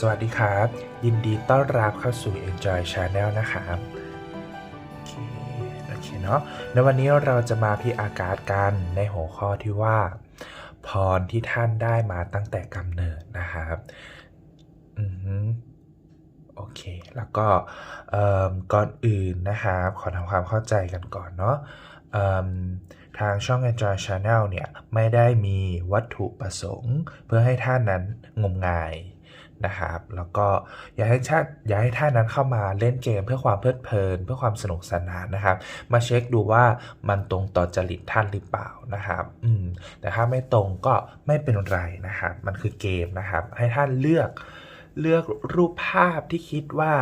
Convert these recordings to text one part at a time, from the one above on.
สวัสดีครับ ยินดีต้อนรับเข้าสู่ Enjoy Channel นะครับโอเคโอเคเนาะในวันนี้เราจะมาพิอากาศกันในหัวข้อที่ว่า พรที่ท่านได้มาตั้งแต่กำเนิดนะครับอือฮึโอเค แล้วก็ก่อนอื่นนะครับขอทำความเข้าใจกันก่อนเนาะทางช่อง Enjoy Channel เนี่ย ไม่ได้มีวัตถุประสงค์ เพื่อให้ท่านนั้นงมงาย นะครับแล้วก็อยากให้ท่านอยากให้ท่านนั้นเข้ามาเล่นเกมเพื่อความเพลิดเพลิน เพื่อความสนุกสนานนะครับ มาเช็คดูว่ามันตรงต่อจริตท่านหรือเปล่านะครับอืมแต่ถ้าไม่ตรงก็ไม่เป็นไรนะครับ มันคือเกมนะครับ ให้ท่านเลือกเลือกรูปภาพที่คิดว่า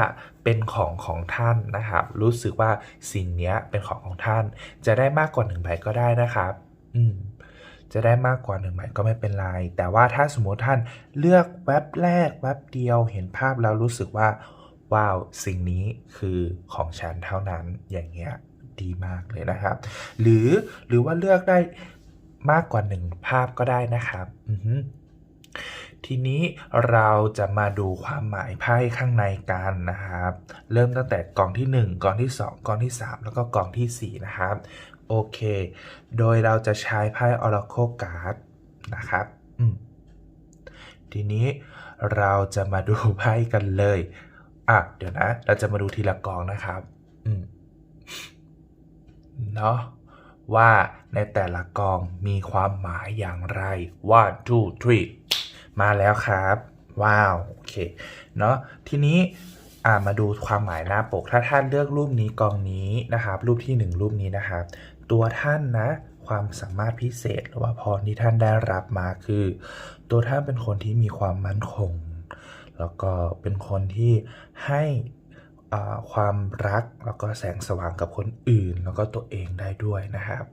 เป็นของของท่านนะครับ รู้สึกว่าสิ่งนี้เป็นของของท่าน จะได้มากกว่าหนึ่งใบก็ได้นะครับ อืม จะได้มากกว่าหนึ่งใบก็ไม่เป็นไร แต่ว่าถ้าสมมติท่านเลือกแว็บแรกแว็บเดียวเห็นภาพแล้วรู้สึกว่า ว้าว สิ่งนี้คือของฉันเท่านั้นอย่างเงี้ยดีมากเลยนะครับ หรือหรือว่าเลือกได้มากกว่าหนึ่งภาพก็ได้นะครับทีนี้เราจะมาดูความหมายไพ่ข้างในกันนะครับ เริ่มตั้งแต่กองที่ 1กล่องที่ 2กองที่ 3 แล้วก็กองทีสี่4 นะครับ โอเค โดยเราจะใช้ไพ่ Oracle Card นะครับทีนี้เราจะมาดูไพ่กันเลย อะ เดี๋ยวนะ เราจะมาดูทีละกองนะครับ อืม เนาะว่าในแต่ละกองมีความหมายอย่างไร one two three มาแล้วครับ ว้าว โอเค เนาะทีนี้อ่ามาดูความหมายหน้าปก ถ้าท่านเลือกรูปนี้กองนี้นะครับ รูปที่หนึ่งรูปนี้นะครับ ตัวท่านนะ ความสามารถพิเศษหรือว่าพรที่ท่านได้รับมาคือ ตัวท่านเป็นคนที่มีความมั่นคง แล้วก็เป็นคนที่ให้ความรักแล้วก็แสงสว่างกับคนอื่น แล้วก็ตัวเองได้ด้วยนะครับ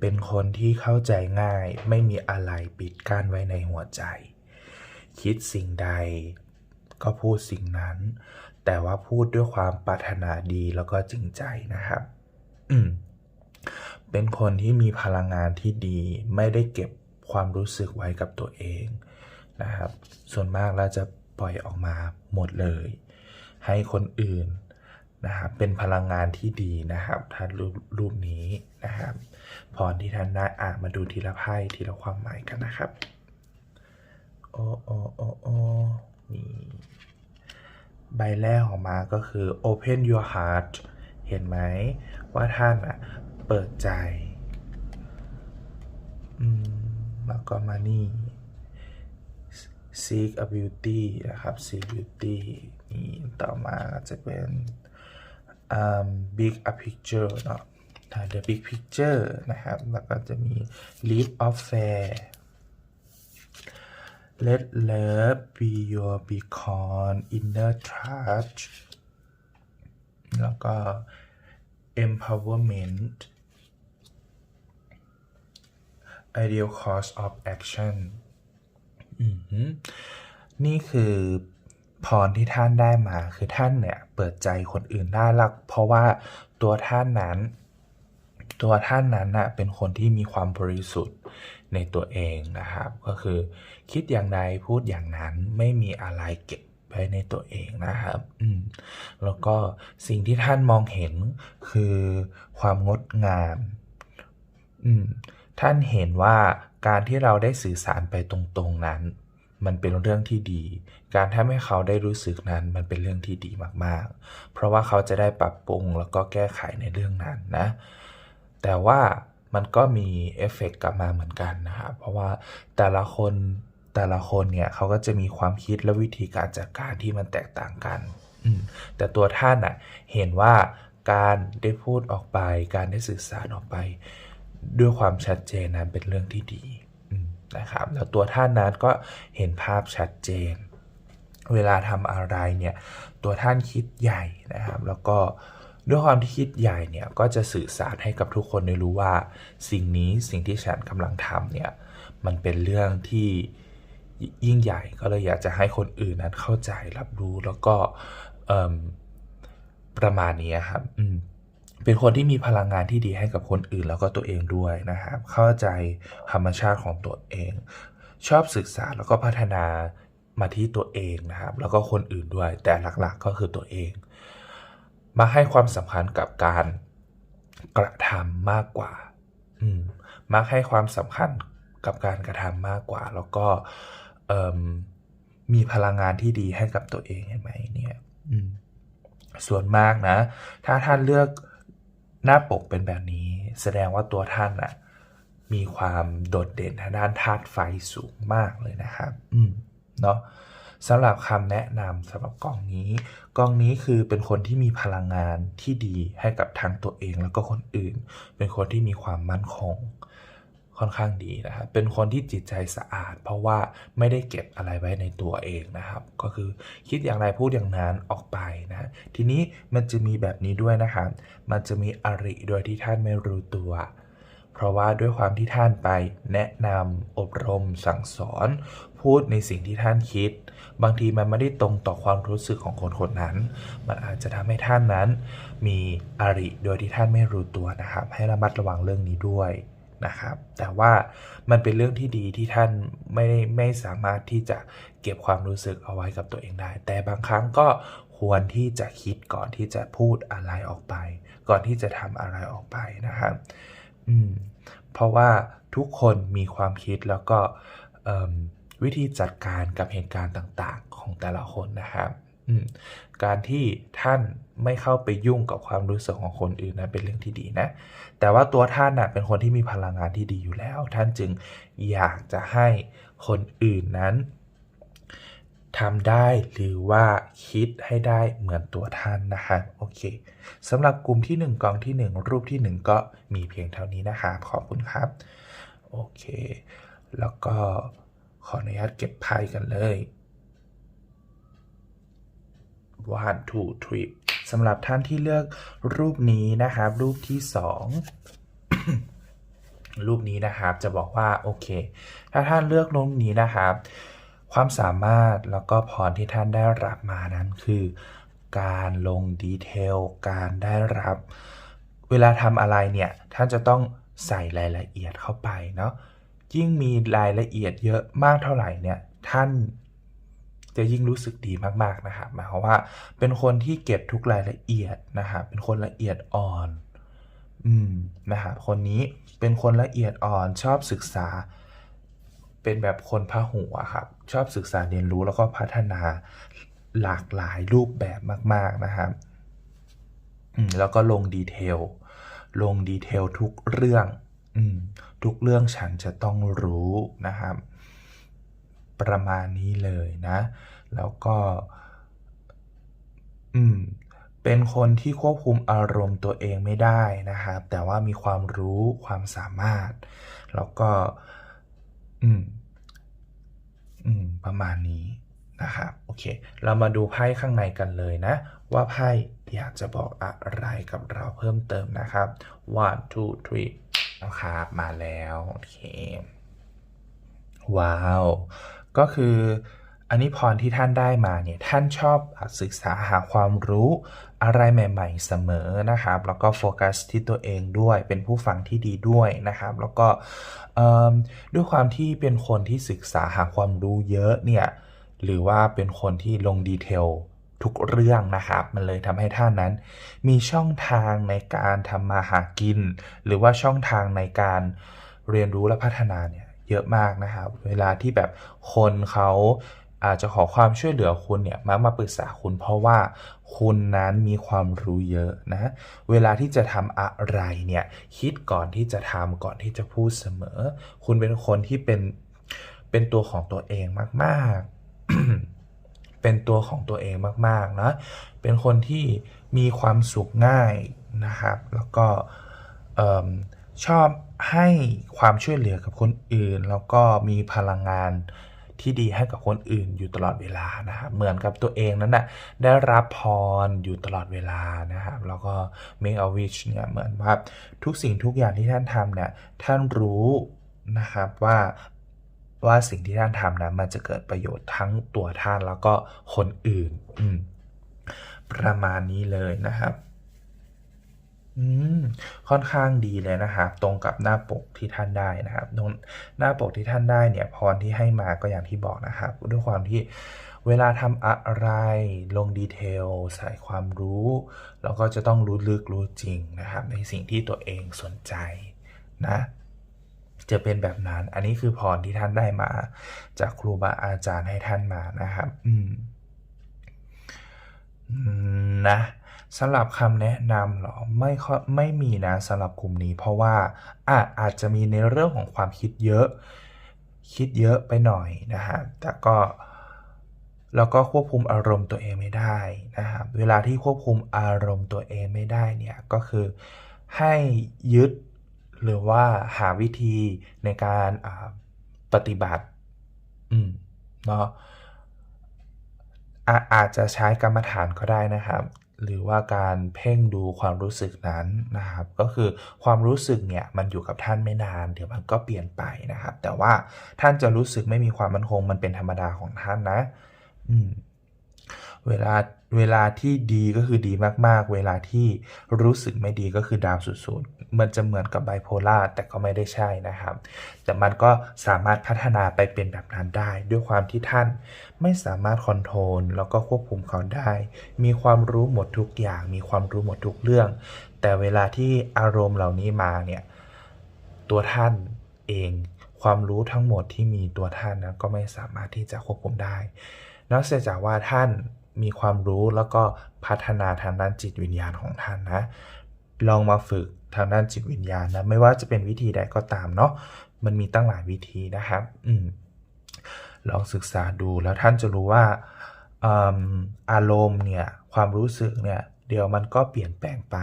เป็นคนที่เข้าใจง่ายไม่มีอะไรปิดกั้นไว้ในหัวใจ คิดสิ่งใดก็พูดสิ่งนั้น แต่ว่าพูดด้วยความปรารถนาดีแล้วก็จริงใจนะครับ อืม เป็นคนที่มีพลังงานที่ดี ไม่ได้เก็บความรู้สึกไว้กับตัวเองนะครับ ส่วนมากเราจะปล่อยออกมาหมดเลย ให้คนอื่นนะครับเป็นพลังงานที่ดีนะครับท่านรูปรูปนี้นะครับพรที่ท่านได้อ่านมาดูทีละไพ่ทีละความหมายกันนะครับโอ้โอ้โอ้โอ้นี่ใบแรกออกมาก็คือ open your heart เห็นไหมว่าท่านอะ เปิดใจ อืม แล้วก็มานี่ seek a beauty นะครับ seek beauty นี่ต่อมาก็จะเป็น um, big a picture เนาะ the big picture นะครับ แล้วก็จะมี leap of fair let love be your beacon inner touch แล้วก็ empowerment ideal course of action อือหือนี่คือพรที่ท่านได้มาคือท่านเนี่ย เปิดใจคนอื่นได้ละเพราะว่าตัวท่านนั้น ตัวท่านนั้นนะเป็นคนที่มีความบริสุทธิ์ในตัวเองนะครับ ก็คือคิดอย่างใดพูดอย่างนั้นไม่มีอะไรเก็บไว้ในตัวเองนะครับ อืม แล้วก็สิ่งที่ท่านมองเห็นคือความงดงาม อืม ท่านเห็นว่าการที่เราได้สื่อสารไปตรงๆนั้น มันเป็นเรื่องที่ดี การทำให้เขาได้รู้สึกนั้นมันเป็นเรื่องที่ดีมากๆ เพราะว่าเขาจะได้ปรับปรุงแล้วก็แก้ไขในเรื่องนั้นนะ แต่ว่ามันก็มีเอฟเฟกต์กลับมาเหมือนกันนะครับเพราะว่าแต่ละคนแต่ละคนเนี่ยเขาก็จะมีความคิดและวิธีการจัดการที่มันแตกต่างกันอืมแต่ตัวท่านอะเห็นว่าการได้พูดออกไป การได้สื่อสารออกไป ด้วยความชัดเจนนั้นเป็นเรื่องที่ดีนะครับแล้วตัวท่านนั้นก็เห็นภาพชัดเจน เวลาทำอะไรเนี่ยตัวท่านคิดใหญ่นะครับ แล้วก็ด้วยความที่คิดใหญ่เนี่ยก็จะสื่อสารให้กับทุกคนได้รู้ว่าสิ่งนี้สิ่งที่ฉันกำลังทำเนี่ยมันเป็นเรื่องที่ยิ่งใหญ่ก็เลยอยากจะให้คนอื่นนั้นเข้าใจรับรู้แล้วก็ประมาณนี้ครับอืม เป็นคนที่มีพลังงานที่ดีให้กับคนอื่นแล้วก็ตัวเองด้วยนะครับ เข้าใจธรรมชาติของตัวเอง ชอบศึกษาแล้วก็พัฒนามาที่ตัวเองนะครับ แล้วก็คนอื่นด้วย แต่หลักๆก็คือตัวเอง มาให้ความสำคัญกับการกระทำมากกว่า อืมมักให้ความสำคัญกับการกระทำมากกว่า แล้วก็มมีพลังงานที่ดีให้กับตัวเองเห็นไหมเนี่ยส่วนมากนะ ถ้าท่านเลือก หน้าปกเป็นแบบนี้ แสดงว่าตัวท่านอะมีความโดดเด่นทางด้านธาตุไฟสูงมากเลยนะครับ อืม เนาะสำหรับคำแนะนำสำหรับกองนี้ กองนี้คือเป็นคนที่มีพลังงานที่ดีให้กับทั้งตัวเองแล้วก็คนอื่น เป็นคนที่มีความมั่นคง ค่อนข้างดีนะครับ เป็นคนที่จิตใจสะอาด เพราะว่าไม่ได้เก็บอะไรไว้ในตัวเองนะครับ ก็คือคิดอย่างไรพูดอย่างนั้นออกไปนะ ทีนี้มันจะมีแบบนี้ด้วยนะครับ มันจะมีอริโดยที่ท่านไม่รู้ตัว เพราะว่าด้วยความที่ท่านไปแนะนำอบรมสั่งสอน พูดในสิ่งที่ท่านคิด บางทีมันไม่ได้ตรงต่อความรู้สึกของคนคนนั้น มันอาจจะทำให้ท่านนั้น มีอริโดยที่ท่านไม่รู้ตัวนะครับ ให้ระมัดระวังเรื่องนี้ด้วย นะครับ แต่ว่ามันเป็นเรื่องที่ดีที่ท่านไม่ได้ไม่สามารถที่จะเก็บความรู้สึกเอาไว้กับตัวเองได้ แต่บางครั้งก็ควรที่จะคิดก่อนที่จะพูดอะไรออกไป ก่อนที่จะทำอะไรออกไปนะครับอืมเพราะว่าทุกคนมีความคิดแล้วก็วิธีจัดการกับเหตุการณ์ต่างๆ ของแต่ละคนนะครับอืม การที่ท่านไม่เข้าไปยุ่งกับความรู้สึกของคนอื่นนะเป็นเรื่องที่ดีนะ แต่ว่าตัวท่านนะเป็นคนที่มีพลังงานที่ดีอยู่แล้ว ท่านจึงอยากจะให้คนอื่นนั้นทำได้หรือว่าคิดให้ได้เหมือนตัวท่านนะครับโอเคสำหรับกลุ่มที่ 1กองที่ 1 รูปที่ 1 ก็มีเพียงเท่านี้นะครับขอบคุณครับ โอเค แล้วก็ขออนุญาตเก็บไพ่กันเลย one two three สำหรับท่านที่เลือกรูปนี้นะครับ รูปที่ 2 รูปนี้นะครับจะบอกว่า โอเค ถ้าท่านเลือกรูปนี้นะครับ ความสามารถแล้วก็พรที่ท่านได้รับมานั้นคือ การลงดีเทล การได้รับ เวลาทำอะไรเนี่ย ท่านจะต้องใส่รายละเอียดเข้าไปเนาะยิ่งมีรายละเอียดเยอะมากเท่าไหร่เนี่ย ท่าน จะยิ่งรู้สึกดีมากๆนะครับหมายความว่าเป็นคนที่เก็บทุกรายละเอียดนะครับเป็นคนละเอียดอ่อนอืมนะครับคนนี้เป็นคนละเอียดอ่อนชอบศึกษา เป็นแบบคนพหัวครับชอบศึกษาเรียนรู้แล้วก็พัฒนาหลากหลายรูปแบบมาก ๆนะครับอืมแล้วก็ลงดีเทล ลงดีเทลทุกเรื่องอืมทุกเรื่องฉันจะต้องรู้นะครับ ประมาณนี้เลยนะ แล้วก็ อืม เป็นคนที่ควบคุมอารมณ์ตัวเองไม่ได้นะครับ แต่ว่ามีความรู้ความสามารถ แล้วก็ อืม อืม ประมาณนี้นะครับโอเค เรามาดูไพ่ข้างในกันเลยนะ ว่าไพ่อยากจะบอกอะไรกับเราเพิ่มเติมนะครับ one two three นะครับมาแล้ว โอเค ว้าว ก็คืออันนี้พรที่ท่านได้มาเนี่ยท่านชอบศึกษาหาความรู้อะไรใหม่ ๆ เสมอนะครับ แล้วก็โฟกัสที่ตัวเองด้วยเป็นผู้ฟังที่ดีด้วยนะครับ แล้วก็ด้วยความที่เป็นคนที่ศึกษาหาความรู้เยอะเนี่ยหรือว่าเป็นคนที่ลงดีเทลทุกเรื่องนะครับ มันเลยทำให้ท่านนั้น มีช่องทางในการทำมาหากิน หรือว่าช่องทางในการเรียนรู้และพัฒนาเนี่ย เยอะมากนะครับ เวลาที่แบบคนเขาอาจจะขอความช่วยเหลือคุณเนี่ยมักมาปรึกษาคุณเพราะว่าคุณนั้นมีความรู้เยอะนะ เวลาที่จะทำอะไรเนี่ยคิดก่อนที่จะทำก่อนที่จะพูดเสมอ คุณเป็นคนที่เป็นเป็นตัวของตัวเองมากๆ เป็นตัวของตัวเองมากๆนะเป็นคนที่มีความสุขง่ายนะครับ แล้วก็ ชอบให้ความช่วยเหลือกับคนอื่น แล้วก็มีพลังงานที่ดีให้กับคนอื่นอยู่ตลอดเวลานะครับเหมือนกับตัวเองนั้นนะได้รับพรอยู่ตลอดเวลานะครับแล้วก็ make a wish เนี่ยเหมือนว่าทุกสิ่งทุกอย่างที่ท่านทำเนี่ยท่านรู้นะครับว่าว่าสิ่งที่ท่านทำนะมันจะเกิดประโยชน์ทั้งตัวท่านแล้วก็คนอื่นประมาณนี้เลยนะครับ อืม ค่อนข้างดีเลยนะครับ ตรงกับหน้าปกที่ท่านได้นะครับตรงหน้าปกที่ท่านได้เนี่ย พรที่ให้มาก็อย่างที่บอกนะครับ ด้วยความที่เวลาทำอะไรลงดีเทลใส่ความรู้แล้วก็จะต้องรู้ลึกรู้จริงนะครับ ในสิ่งที่ตัวเองสนใจนะ จะเป็นแบบนั้น อันนี้คือพรที่ท่านได้มา จากครูบาอาจารย์ให้ท่านมานะครับ อืมอืมนะ สำหรับคำแนะนำเหรอไม่ค่อยไม่มีนะสำหรับกลุ่มนี้ เพราะว่าอาจอาจจะมีในเรื่องของความคิดเยอะ คิดเยอะไปหน่อยนะฮะแต่ก็แล้วก็ควบคุมอารมณ์ตัวเองไม่ได้นะครับเวลาที่ควบคุมอารมณ์ตัวเองไม่ได้เนี่ยก็คือให้ยึดหรือว่าหาวิธีในการปฏิบัติอืมเนาะอาอาจจะใช้กรรมฐานก็ได้นะครับ หรือว่าการเพ่งดูความรู้สึกนั้นนะครับ ก็คือความรู้สึกเนี่ยมันอยู่กับท่านไม่นานเดี๋ยวมันก็เปลี่ยนไปนะครับ แต่ว่าท่านจะรู้สึกไม่มีความมั่นคงมันเป็นธรรมดาของท่านนะ อืมเวลา เวลาที่ดีก็คือดีมากๆ เวลาที่รู้สึกไม่ดีก็คือดาวสุดๆ มันจะเหมือนกับไบโพล่าแต่ก็ไม่ได้ใช่นะครับ แต่มันก็สามารถพัฒนาไปเป็นแบบนั้นได้ ด้วยความที่ท่านไม่สามารถคอนโทรลแล้วก็ควบคุมเขาได้ มีความรู้หมดทุกอย่าง มีความรู้หมดทุกเรื่อง แต่เวลาที่อารมณ์เหล่านี้มาเนี่ย ตัวท่านเอง ความรู้ทั้งหมดที่มีตัวท่านนะก็ไม่สามารถที่จะควบคุมได้ นอกจากว่าท่าน มีความรู้แล้วก็พัฒนาทางด้านจิตวิญญาณของท่านนะ ลองมาฝึกทางด้านจิตวิญญาณนะ ไม่ว่าจะเป็นวิธีใดก็ตามเนาะ มันมีตั้งหลายวิธีนะครับ อืม ลองศึกษาดูแล้วท่านจะรู้ว่าออารมณ์เนี่ย ความรู้สึกเนี่ย เดี๋ยวมันก็เปลี่ยนแปลงไป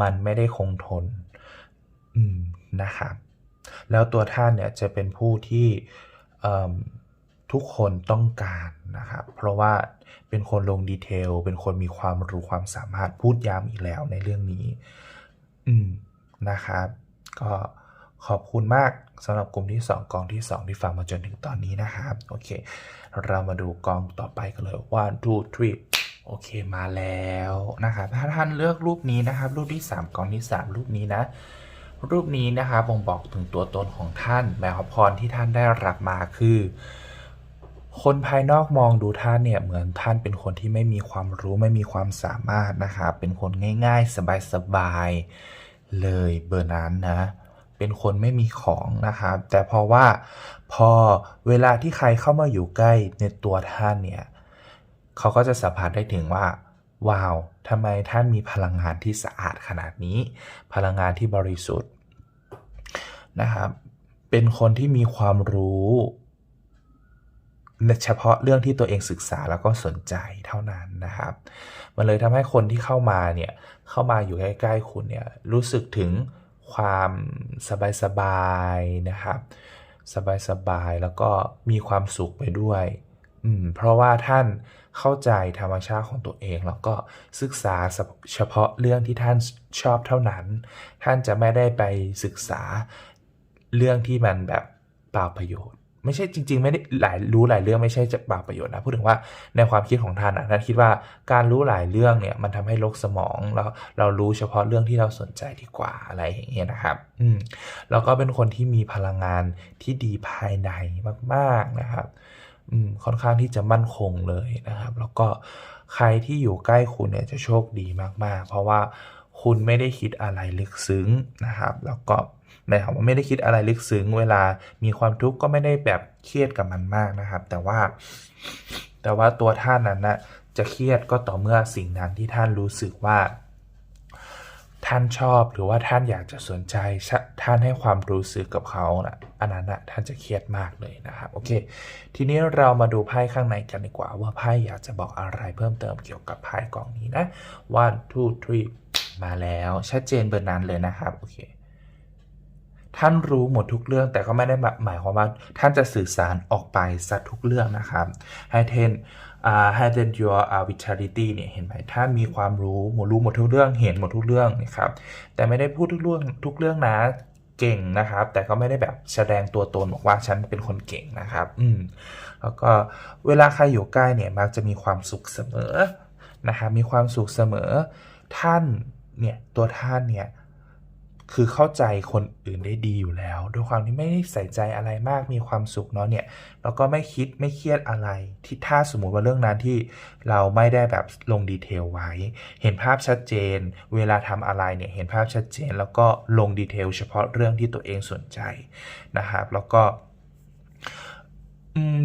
มันไม่ได้คงทน อืม นะครับ แล้วตัวท่านเนี่ยจะเป็นผู้ที่ ทุกคนต้องการนะครับ เพราะว่าเป็นคนลงดีเทล เป็นคนมีความรู้ความสามารถพูดย้ำอีกแล้วในเรื่องนี้ อืมนะครับ ก็ขอบคุณมากสำหรับกลุ่มที่ 2 กองที่ 2 ที่ฟังมาจนถึงตอนนี้นะครับ โอเค เรามาดูกองต่อไปกันเลย one two three โอเคมาแล้วนะครับถ้าท่านเลือกรูปนี้นะครับ รูปที่ 3 กองที่ 3 รูปนี้นะ รูปนี้นะครับบ่งบอกถึงตัวตนของท่านแมวพรที่ท่านได้รับมาคือ คนภายนอกมองดูท่านเนี่ยเหมือนท่านเป็นคนที่ไม่มีความรู้ไม่มีความสามารถนะครับเป็นคนง่าย ๆ สบายๆเลยเบอร์นั้นนะเป็นคนไม่มีของนะครับ แต่เพราะว่าพอเวลาที่ใครเข้ามาอยู่ใกล้ในตัวท่านเนี่ยเขาก็จะสัมผัสได้ถึงว่าว้าวทำไมท่านมีพลังงานที่สะอาดขนาดนี้ พลังงานที่บริสุทธิ์นะครับเป็นคนที่มีความรู้ เฉพาะเรื่องที่ตัวเองศึกษาแล้วก็สนใจเท่านั้นนะครับ มันเลยทำให้คนที่เข้ามาเนี่ยเข้ามาอยู่ใกล้ๆคุณเนี่ยรู้สึกถึงความสบายๆนะครับ สบายๆแล้วก็มีความสุขไปด้วยอืมเพราะว่าท่านเข้าใจธรรมชาติของตัวเอง แล้วก็ศึกษาเฉพาะเรื่องที่ท่านชอบเท่านั้น ท่านจะไม่ได้ไปศึกษาเรื่องที่มันแบบเปล่าประโยชน์ ไม่ใช่จริง ๆ ไม่ได้หลายรู้หลายเรื่องไม่ใช่จะเปล่าประโยชน์นะพูดถึงว่าในความคิดของท่านนะท่านคิดว่าการรู้หลายเรื่องเนี่ยมันทำให้ลกสมองแล้วเรารู้เฉพาะเรื่องที่เราสนใจดีกว่าอะไรอย่างเงี้ยนะครับอืมแล้วก็เป็นคนที่มีพลังงานที่ดีภายในมากๆนะครับอืมค่อนข้างที่จะมั่นคงเลยนะครับ แล้วก็ใครที่อยู่ใกล้คุณเนี่ยจะโชคดีมากๆ เพราะว่าคุณไม่ได้คิดอะไรลึกซึ้งนะครับ แล้วก็ หมายความว่าไม่ได้คิดอะไรลึกซึ้งเวลามีความทุกข์ก็ไม่ได้แบบเครียดกับมันมากนะครับ แต่ว่า แต่ว่าตัวท่านนั้นนะจะเครียดก็ต่อเมื่อสิ่งนั้นที่ท่านรู้สึกว่า ท่านชอบหรือว่าท่านอยากจะสนใจท่านให้ความรู้สึกกับเขานะอันนั้นนะท่านจะเครียดมากเลยนะครับโอเค ทีนี้เรามาดูไพ่ข้างในกันดีกว่า ว่าไพ่อยากจะบอกอะไรเพิ่มเติมเกี่ยวกับไพ่กล่องนี้นะ one two three มาแล้วชัดเจนเบอร์นั้นเลยนะครับโอเค ท่านรู้หมดทุกเรื่องแต่ก็ไม่ได้หมายความว่าท่านจะสื่อสารออกไปซะทุกเรื่องนะครับให้เทนอ่าให้เทน your vitality เนี่ยเห็นไหมท่านมีความรู้หมดรู้หมดทุกเรื่องเห็นหมดทุกเรื่องนะครับแต่ไม่ได้พูดทุกเรื่องทุกเรื่องนะเก่งนะครับ แต่ก็ไม่ได้แบบแสดงตัวตนบอกว่าฉันเป็นคนเก่งนะครับ อืมแล้วก็เวลาใครอยู่ใกล้เนี่ยมักจะมีความสุขเสมอนะครับมีความสุขเสมอท่านเนี่ยตัวท่านเนี่ย คือเข้าใจคนอื่นได้ดีอยู่แล้ว ด้วยความที่ไม่ได้ใส่ใจอะไรมากมีความสุขเนาะเนี่ยแล้วก็ไม่คิดไม่เครียดอะไร ที่ถ้าสมมุติว่าเรื่องนั้นที่เราไม่ได้แบบลงดีเทลไว้ เห็นภาพชัดเจน เวลาทำอะไรเนี่ยเห็นภาพชัดเจน แล้วก็ลงดีเทลเฉพาะเรื่องที่ตัวเองสนใจนะครับแล้วก็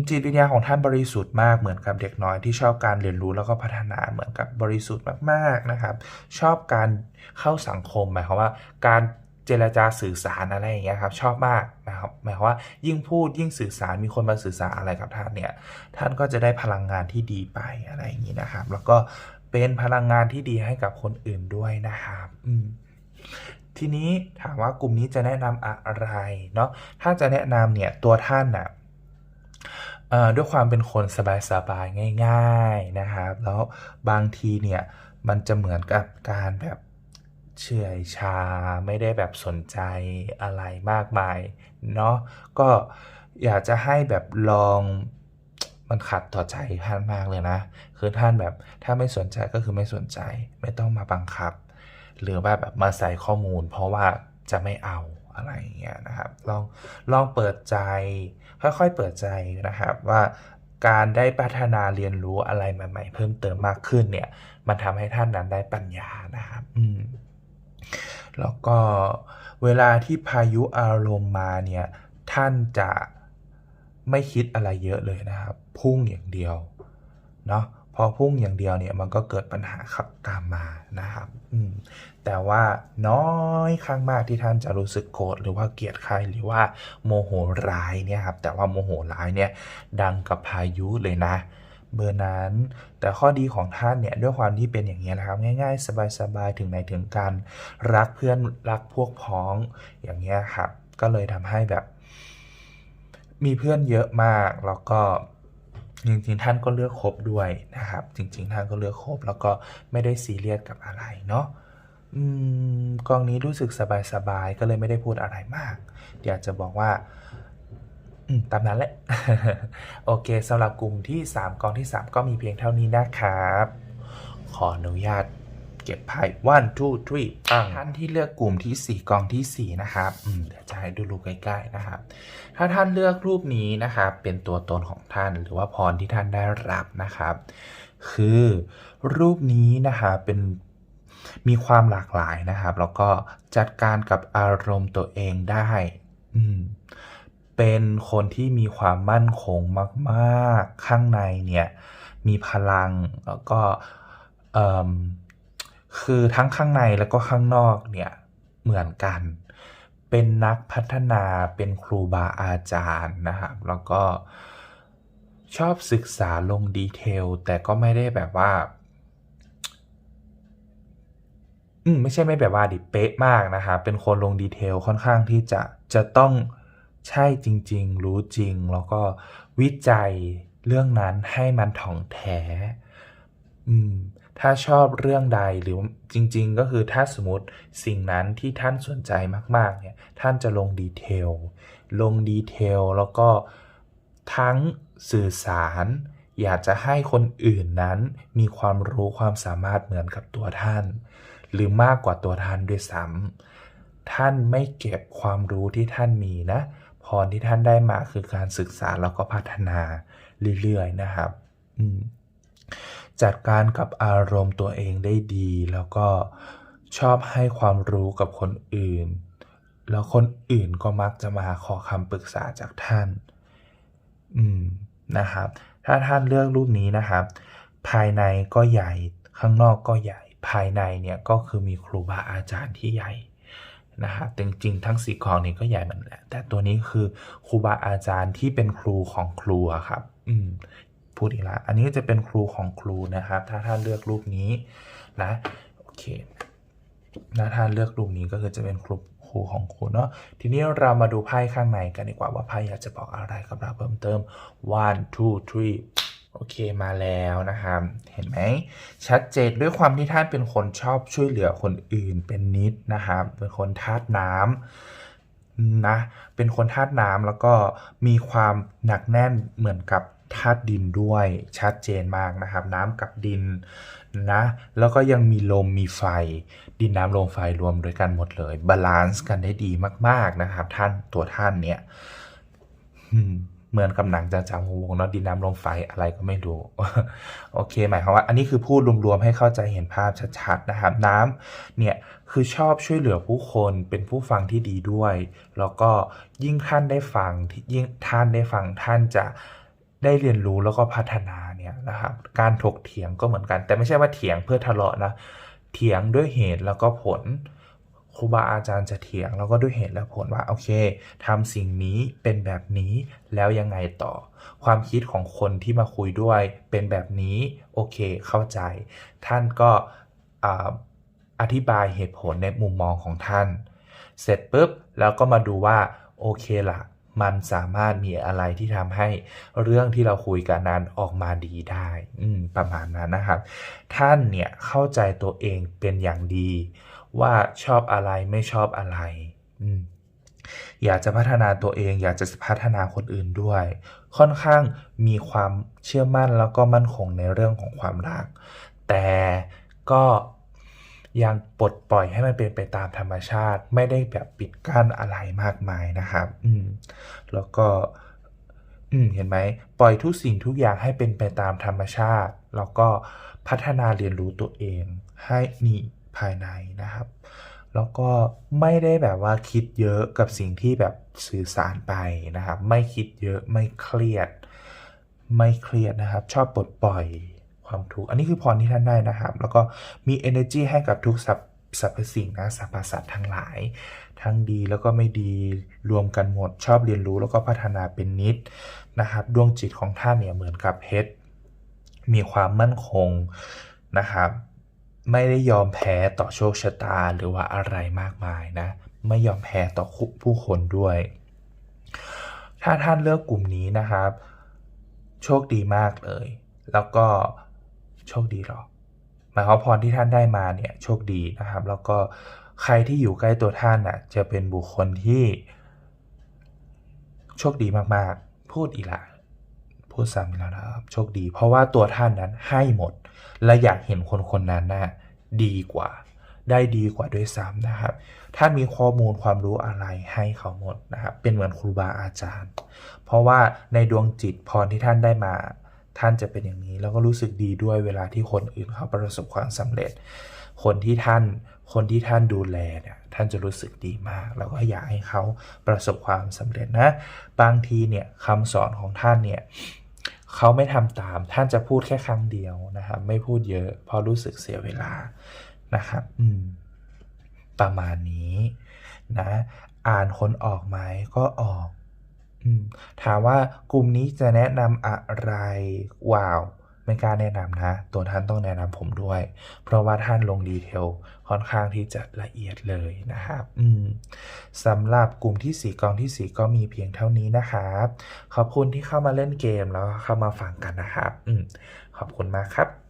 จิตวิญญาณของท่านบริสุทธิ์มากเหมือนกับเด็กน้อยที่ชอบการเรียนรู้แล้วก็พัฒนาเหมือนกับบริสุทธิ์มากๆนะครับ ชอบการเข้าสังคมหมายความว่าการเจรจาสื่อสารอะไรอย่างเงี้ยครับชอบมากนะครับหมายความว่ายิ่งพูดยิ่งสื่อสารมีคนมาสื่อสารอะไรกับท่านเนี่ยท่านก็จะได้พลังงานที่ดีไปอะไรอย่างนี้นะครับ แล้วก็เป็นพลังงานที่ดีให้กับคนอื่นด้วยนะครับอืมทีนี้ถามว่ากลุ่มนี้จะแนะนำอะไรเนาะถ้าจะแนะนำเนี่ยตัวท่านน่ะเอ่อ ด้วยความเป็นคนสบายๆง่ายๆนะครับ แล้วบางทีเนี่ยมันจะเหมือนกับการแบบเฉื่อยชาไม่ได้แบบสนใจอะไรมากมายเนาะก็อยากจะให้แบบลองมันขัดต่อใจท่านมากเลยนะ คือท่านแบบถ้าไม่สนใจก็คือไม่สนใจไม่ต้องมาบังคับ หรือว่าแบบมาใส่ข้อมูล เพราะว่าจะไม่เอาอะไรอย่างเงี้ยนะครับ ลองลองเปิดใจ ค่อยๆเปิดใจนะครับว่าการได้พัฒนาเรียนรู้อะไรใหม่ๆ เพิ่มเติมมากขึ้นเนี่ยมันทำให้ท่านนั้นได้ปัญญานะครับอืมแล้วก็เวลาที่พายุอารมณ์มาเนี่ยท่านจะไม่คิดอะไรเยอะเลยนะครับ พุ่งอย่างเดียวเนาะพอพุ่งอย่างเดียวเนี่ยมันก็เกิดปัญหาขับตามมานะครับอืม แต่ว่าน้อยครั้งมากที่ท่านจะรู้สึกโกรธหรือว่าเกลียดใครหรือว่าโมโหร้ายเนี่ยครับแต่ว่าโมโหร้ายเนี่ยดังกับพายุเลยนะ เบอร์นั้น แต่ข้อดีของท่านเนี่ยด้วยความที่เป็นอย่างนี้ยนะครับ ง่ายๆ สบายๆ ถึงไหนถึงกัน รักเพื่อนรักพวกพ้องอย่างเงี้ยครับก็เลยทำให้แบบ มีเพื่อนเยอะมากแล้วก็จริงๆท่านก็เลือกคบด้วยนะครับ จริง ๆ ท่านก็เลือกคบแล้วก็ไม่ได้ซีเรียสกับอะไรเนาะ อืมกองนี้รู้สึกสบายๆ ก็เลยไม่ได้พูดอะไรมากเดี๋ยวจะบอกว่าอืมตามนั้นแหละ โอเคสำหรับกลุ่มที่ 3 กองที่ 3 ก็มีเพียงเท่านี้นะครับ ขออนุญาตเก็บไพ่ one two three ปังท่านที่เลือกกลุ่มที่ 4 กองทีสี่4 นะครับอืมเดี๋ยวจะให้ดูรูปใกล้ๆนะครับ ถ้าท่านเลือกรูปนี้นะครับ เป็นตัวตนของท่านหรือว่าพรที่ท่านได้รับนะครับ คือรูปนี้นะครับเป็น มีความหลากหลายนะครับ แล้วก็จัดการกับอารมณ์ตัวเองได้อืเป็นคนที่มีความมั่นคงมาก ๆ ข้างในเนี่ย มีพลังแล้วก็คือทั้งข้างในแล้วก็ข้างนอกเนี่ย เหมือนกัน เป็นนักพัฒนาเป็นครูบาอาจารย์นะครับแล้วก็ชอบศึกษาลงดีเทล แต่ก็ไม่ได้แบบว่า อืมไม่ใช่ไม่แบบว่าดิเป๊ะมากนะครับเป็นคนลงดีเทลค่อนข้างที่จะจะต้องใช่จริง ๆ รู้จริง แล้วก็วิจัยเรื่องนั้นให้มันถ่องแท้ อืม ถ้าชอบเรื่องใดหรือจริง ๆ ก็คือถ้าสมมติสิ่งนั้นที่ท่านสนใจมาก ๆ เนี่ย ท่านจะลงดีเทล ลงดีเทลแล้วก็ทั้งสื่อสาร อยากจะให้คนอื่นนั้นมีความรู้ความสามารถเหมือนกับตัวท่าน หรือมากกว่าตัวท่านด้วยซ้ำท่านไม่เก็บความรู้ที่ท่านมีนะพรที่ท่านได้มาคือการศึกษาแล้วก็พัฒนาเรื่อยๆนะครับจัดการกับอารมณ์ตัวเองได้ดี แล้วก็ชอบให้ความรู้กับคนอื่น แล้วคนอื่นก็มักจะมาขอคำปรึกษาจากท่าน อืมนะครับ ถ้าท่านเลือกรูปนี้นะครับ ภายในก็ใหญ่ข้างนอกก็ใหญ่ ภายในเนี่ยก็คือมีครูบาอาจารย์ที่ใหญ่นะครับจริงๆทั้งสี่กองนี้ก็ใหญ่เหมือนแหละแต่ตัวนี้คือครูบาอาจารย์ที่เป็นครูของครูครับ อืมพูดอีกแล้วอันนี้จะเป็นครูของครูนะครับ ถ้าท่านเลือกรูปนี้นะโอเคถ้าท่านเลือกรูปนี้ก็คือจะเป็นครูครูของครูเนาะทีนี้เรามาดูไพ่ข้างในกันดีกว่าว่าไพ่อยากจะบอกอะไรกับเราเพิ่มเติม one two three โอเคมาแล้วนะครับ เห็นไหมชัดเจนด้วยความที่ท่านเป็นคนชอบช่วยเหลือคนอื่นเป็นนิดนะครับ เป็นคนธาตุน้ำนะเป็นคนธาตุน้ำแล้วก็มีความหนักแน่นเหมือนกับธาตุดินด้วยชัดเจนมากนะครับ น้ำกับดินนะแล้วก็ยังมีลมมีไฟ ดินน้ำลมไฟรวมด้วยกันหมดเลยบาลานซ์กันได้ดีมาก ๆนะครับ ท่านตัวท่านเนี่ย เหมือนกับหนังจางๆวงๆเนาะดินน้ำลมไฟอะไรก็ไม่รู้ โอเค หมายความว่า อันนี้คือพูดรวมๆให้เข้าใจเห็นภาพชัดๆนะครับ น้ำเนี่ยคือชอบช่วยเหลือผู้คนเป็นผู้ฟังที่ดีด้วย แล้วก็ยิ่งท่านได้ฟังที่ยิ่งท่านได้ฟังท่านจะได้เรียนรู้แล้วก็พัฒนาเนี่ยนะครับ การถกเถียงก็เหมือนกัน แต่ไม่ใช่ว่าเถียงเพื่อทะเลาะนะ เถียงด้วยเหตุแล้วก็ผล ครูบาอาจารย์จะเถียงแล้วก็ด้วยเหตุและผลว่าโอเคทำสิ่งนี้เป็นแบบนี้แล้วยังไงต่อ ความคิดของคนที่มาคุยด้วยเป็นแบบนี้โอเคเข้าใจ ท่านก็ออธิบายเหตุผลในมุมมองของท่าน เสร็จปุ๊บแล้วก็มาดูว่าโอเคละมันสามารถมีอะไรที่ทำให้เรื่องที่เราคุยกันนั้นออกมาดีได้อืประมาณนั้นนะครับ ท่านเนี่ยเข้าใจตัวเองเป็นอย่างดี ว่าชอบอะไรไม่ชอบอะไรอยากจะพัฒนาตัวเอง อยากจะพัฒนาคนอื่นด้วย ค่อนข้างมีความเชื่อมั่นแล้วก็มั่นคงในเรื่องของความรัก แต่ก็ยังปลดปล่อยให้มันเป็นไปตามธรรมชาติ ไม่ได้แบบปิดกั้นอะไรมากมายนะครับ อืม แล้วก็ อืม เห็นไหม ปล่อยทุกสิ่งทุกอย่างให้เป็นไปตามธรรมชาติ แล้วก็พัฒนาเรียนรู้ตัวเอง ให้นี่ ภายในนะครับ แล้วก็ไม่ได้แบบว่าคิดเยอะกับสิ่งที่แบบสื่อสารไปนะครับ ไม่คิดเยอะไม่เครียด ไม่เครียดนะครับ ชอบปลดปล่อยความทุกข์อันนี้คือพรที่ท่านได้นะครับ แล้วก็มี energy ให้กับทุกสรรพสรรพสิ่งนะสรรพสัตว์ทั้งหลาย ทั้งดีแล้วก็ไม่ดีรวมกันหมดชอบเรียนรู้แล้วก็พัฒนาเป็นนิดนะครับ ดวงจิตของท่านเนี่ยเหมือนกับเพชรมีความมั่นคงนะครับ ไม่ได้ยอมแพ้ต่อโชคชะตาหรือว่าอะไรมากมายนะ ไม่ยอมแพ้ต่อผู้คนด้วย ถ้าท่านเลือกกลุ่มนี้นะครับ โชคดีมากเลย แล้วก็โชคดีหรอหมายความพรที่ท่านได้มาเนี่ยโชคดีนะครับ แล้วก็ใครที่อยู่ใกล้ตัวท่านน่ะจะเป็นบุคคลที่ โชคดีมากๆ พูดอีกละพูดซ้ำอีกแล้วนะครับ โชคดี เพราะว่าตัวท่านนั้นให้หมด และอยากเห็นคนคนนั้นน่ะดีกว่า ได้ดีกว่าด้วยซ้ำนะครับ ท่านมีข้อมูลความรู้อะไรให้เขาหมดนะครับ เป็นเหมือนครูบาอาจารย์ เพราะว่าในดวงจิตพรที่ท่านได้มา ท่านจะเป็นอย่างนี้ แล้วก็รู้สึกดีด้วยเวลาที่คนอื่นเขาประสบความสำเร็จ คนที่ท่าน คนที่ท่านดูแลเนี่ยท่านจะรู้สึกดีมาก แล้วก็อยากให้เขาประสบความสำเร็จนะ บางทีเนี่ยคำสอนของท่านเนี่ย เขาไม่ทำตาม ท่านจะพูดแค่ครั้งเดียวนะครับ ไม่พูดเยอะเพราะรู้สึกเสียเวลานะครับ อืม ประมาณนี้นะ อ่านคนออกไหมก็ออก อืม ถามว่ากลุ่มนี้จะแนะนำอะไร ว้าว ไม่กล้าแนะนำนะ ตัวท่านต้องแนะนำผมด้วย เพราะว่าท่านลงดีเทลค่อนข้างที่จะละเอียดเลยนะครับอืมสำหรับกลุ่มที่ 4 กองที่ 4 ก็มีเพียงเท่านี้นะครับ ขอบคุณที่เข้ามาเล่นเกมแล้วเข้ามาฟังกันนะครับอืมขอบคุณมากครับ